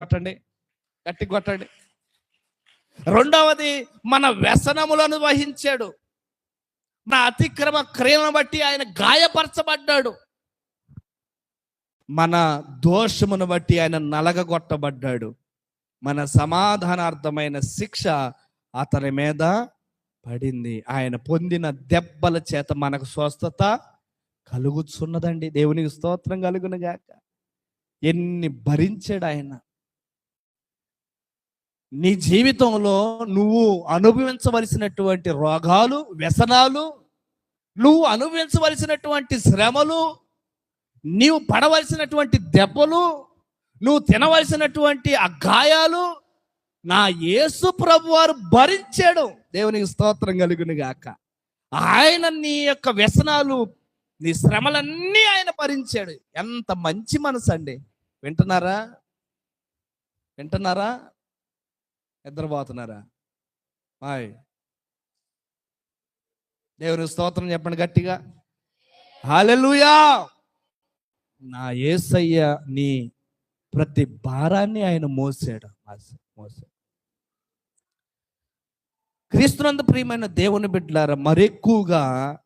కొట్టండి. గట్టి కొట్టండి. రెండవది మన వ్యసనములను వహించాడు. మన అతిక్రమ క్రియలను బట్టి ఆయన గాయపరచబడ్డాడు. మన దోషమును బట్టి ఆయన నలగగొట్టబడ్డాడు. మన సమాధానార్థమైన శిక్ష అతని మీద పడింది. ఆయన పొందిన దెబ్బల చేత మనకు స్వస్థత కలుగుతున్నదండి దేవునికి స్తోత్రం కలుగునుగాక. ఎన్ని భరించాడు ఆయన. నీ జీవితంలో నువ్వు అనుభవించవలసినటువంటి రోగాలు వ్యసనాలు నువ్వు అనుభవించవలసినటువంటి శ్రమలు నీవు పడవలసినటువంటి దెబ్బలు నువ్వు తినవలసినటువంటి ఆ గాయాలు నా యేసు ప్రభు వారు భరించాడు. దేవునికి స్తోత్రం కలుగును గాక. ఆయన నీ యొక్క వ్యసనాలు నీ శ్రమలన్నీ ఆయన భరించాడు. ఎంత మంచి మనసు అండి. వింటున్నారా? వింటున్నారా? నిద్రపోతున్నారా? హాయ్. దేవుని స్తోత్రం చెప్పండి గట్టిగా. హాలెలుయా నా యేసయ్య నీ ప్రతి భారాన్ని ఆయన మోసాడు. మోస- మోసాడు క్రీస్తునందు ప్రియమైన దేవుని బిడ్డలారా మరెక్కువగా